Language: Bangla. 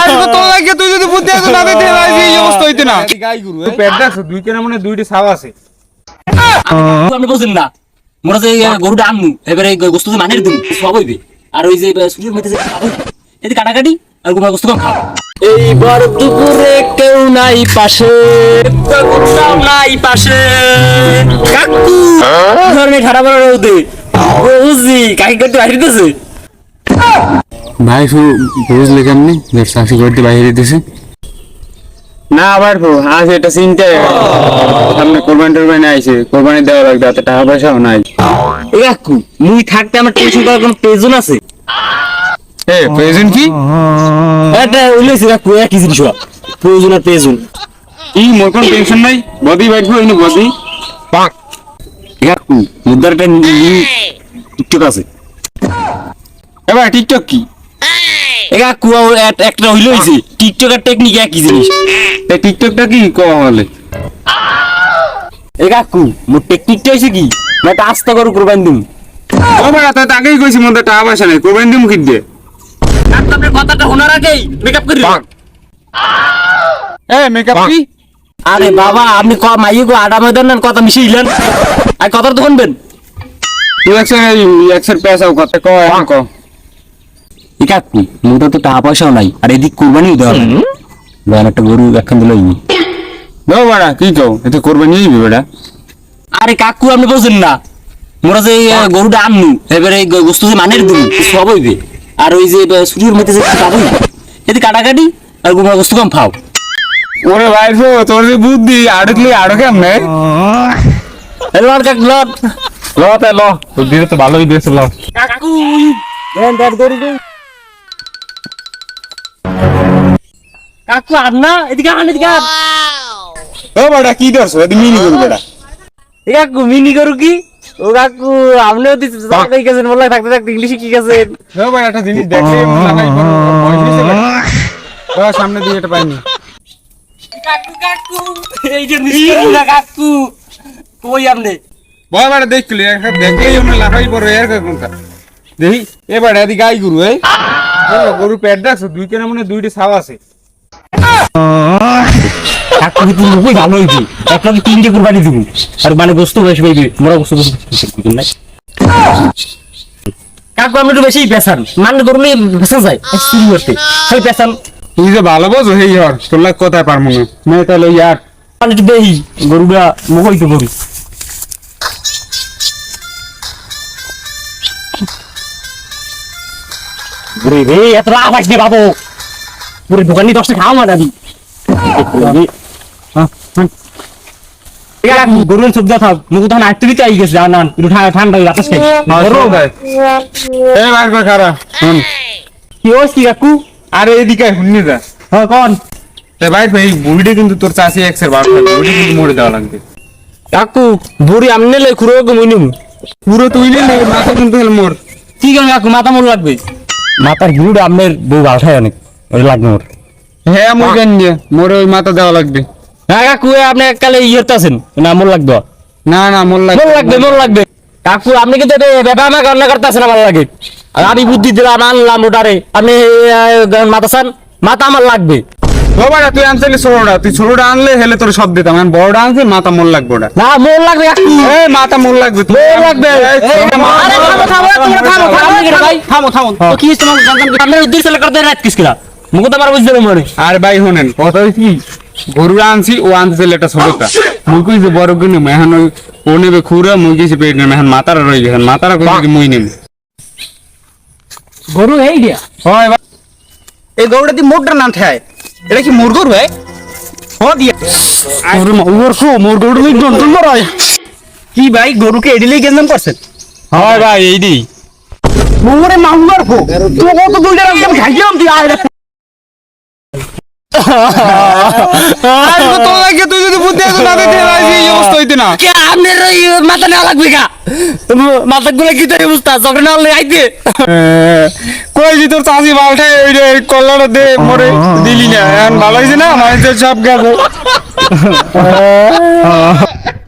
আর তোর লাগে তুই যদি বুদ্ধি আছে না দিতে আজ এই অবস্থা হইতে না। গাই গুরু তুই পেট দেখছ দুই কেনা মানে দুইটি ছাপ আছে। আপনি বুঝলেন না। মোরা যে আহ, গরুটা আনমু এবারে এই গোস্ত যে মানের দিন সব হইবে। আর ওই যে সূর্যের মধ্যে যে কাটা এতে কাটাকাটি আর গোমা গোস্ত কম খাও। এইবার দুপুরে কেউ নাই পাশে কেউ নাই পাশে। কাকু ধরনের খারাপ রোদে। বুঝি কাকি ভাই শু বুঝলে কেমনি? যে চাষি করতে বাইরে দিছে না আবার আজ এটা চিন্তা। সামনে কোরবানি টোরবানি আইছে কোরবানি দেওয়া লাগবে এত টাকা পয়সাও নাই। এ কাকু মুই থাকতে আমার টেনশন করার কোনো প্রয়োজন আছে? এ প্রেজেন্ট কি? এটা উল্লেছি কাকু একই জিনিস প্রয়োজন আর প্রয়োজন। কি মোর কোন টেনশন নাই। বদি বাইরবো ইনি বদি। পাক। কাকু মুদ্রার একটা টিকটক আছে। এবার টিকটক কি? এক- একটা হইল হইছে টিকটক আর টেকনিক একই জিনিস। এই টিকটকটা কি? কওয়া বলে এ কাকু মোর টেকনিকটা হইছে কি? মই একটা আস্তা করু কোরবান দিম। ও বড়া তো আগেই কইছি মধ্যে টাকা পয়সা নাই কোরবানি দিমু কি দিয়ে। আপনার কথাটা শোনার আগেই মেকআপ করি। এ মেকআপ কি? আরে বাবা আপনি ক মাইয়ে গো আডা ময়দান কথা মিশিয়ে দিলেন আর কথা তো শুনবেন তুই একশন একশন পয়সাও কত কয় এখন মোটা তো টাকা পয়সাও নাই আর এদিক কোরবানিও দেওয়া একটা গরু একখান দিল দাও বড়া কি কও? কোরবানি নিবি বেটা। আরে কাকু আপনি বলছেন না? মোরা যে গরুটা আনমু এবারে এই গোস্ত যে মানের দিন সব হইবে। আর ওই যে মধ্যে যে হইবে এতে কাটাকাটি আর গোমা গোস্ত কম খাও। ওরে ভাই তোর যে বুদ্ধি আড়কলি আড়ো কেমনে? লট কাক লট। ল তে ল। তোর দিলে তো ভালোই দিয়েছে ল কাকু দেন দেন গরু কাকু আর না এদিকে আন এদিকে আন। ও বড়া কি করছ? এদি মিনি করু বেটা এ কাকু মিনি গরু কি? ও কাকু আপনিও দিতে গেছেন বললে থাকতে থাকতে ইংলিশে কি গেছেন? ও বড়া একটা জিনিস দেখলে লাগাই বড় ও সামনে দিয়ে এটা পাইনি। কাকু কাকু এই যে মিষ্টি না কাকু কই আপনি? বড় বড় দেখলি একটা দেখলেই মনে লাগাই বড় এর কোনটা দেখি এবার এদি গাই গরু এই। গরু পেট দেখছ দুই কেনা মানে দুইটি ছাপ আছে। কাকু কিন্তু খুবই ভালো হইছে এক লগে তিনটে কুরবানি দিব। আর মানে গোস্ত বেশি পাইবে মোরা গোস্ত নাই কাকু আপনি একটু বেশি পেছান মানে করলে পেছান যায় শুরু করতে। সেই পেছান তুই যে ভালো বোঝো হেই হর তোর লাগ কথায় পারব না। মেয়ে তাহলে ইয়ার মানে একটু বেহি গরুটা মুখ হইতে গরু রে রে এত লাভ আসবে বাবু। পুরো দোকানি দশটা খাওয়া মানে আমি গরু সবজি থাক মুখ তখন আটতে দিতে আই গেছে জানান একটু ঠান্ডা বাতাস খাই শুন কি কি কাকু? আরে এদিকে শুননি যা হ্যাঁ কোন? এ ভাই ভাই বুড়িটা কিন্তু তোর চাষি এক্সের বার খাবে বুড়ি কিন্তু মরে দেওয়া লাগবে। কাকু বুড়ি আমনে লে খুরো গো মইনুম পুরো তুই নিলে মাথা কিন্তু হল মোর। কি কাকু মাথা মোর লাগবে? মাথার গুড় আপনার বউ ভাষায় অনেক। ওই লাগবে মোর। হ্যাঁ মোর কেন দিয়ে মোর ওই মাথা দেওয়া লাগবে। হ্যাঁ কাকু আপনি কালে ইয়েতে আছেন না মোর লাগবে। না না মোর লাগবে। মোর লাগবে মোর লাগবে। কাকু আপনি কিন্তু ব্যাপার আমার রান্না করতে আছেন আমার লাগে। আর আমি বুদ্ধি দিলাম আনলাম ওটারে। আপনি মাথা চান মাথা আমার লাগবে। ও বাড়া তুই আনছিলি ছোটটা তুই ছোটটা আনলে হেলে তোর সব দিতাম। আমি বড়টা আনছি মাথা মোর লাগবে ওটা। না মোর লাগবে কাকু। এই মাথা মোর লাগবে তুই মোর লাগবে। এই, ছোটটা মাথা- আরে থামো থামো তোমরা থামো থামো কি রে ভাই। থামো থামো। তো কি তোমার আপনার উদ্দেশ্য করতে রাত কিস বুঝতে মনে আর ভাই শোনেন কথা কি গরু আনছি ও আনছে এটা ছোটটা মুই কইছে বড় কিনে মেহান ওই ও নেবে খুরা মুই গেছি পেট নেবে মেহান মাতারা রয়ে গেছেন মাতারা কইছে কি মুই নেবে। গরু এই দিয়া? হয় ভাই। এই গরুটা দিয়ে মোটর নাম থায় এটা কি মোর গরু হ দিয়া। ওরে মা ওর কো মোর গরু হই দন দন কি ভাই গরুকে এডিলেই গেঞ্জাম করছেন? হয় ভাই এই দি মোরে মাহুয়ার ফো তো কত দুইটা রাখতাম খাইলাম তুই আয় আর তো লাগে তুই যদি বুদ্ধি আছে না দিতে আজ এই অবস্থা হইতে না। কে আপনার ওই মাথা না লাগবে কা মাথা গুলো কি তাই অবস্থা? চক্র নেওয়া লাগবে আইতে। কই যে তোর চাষি বালটা ওই রে কল্লাটা দে মরে দিলি না। এখন ভালো হয়েছে না? মানুষের সব গেছে।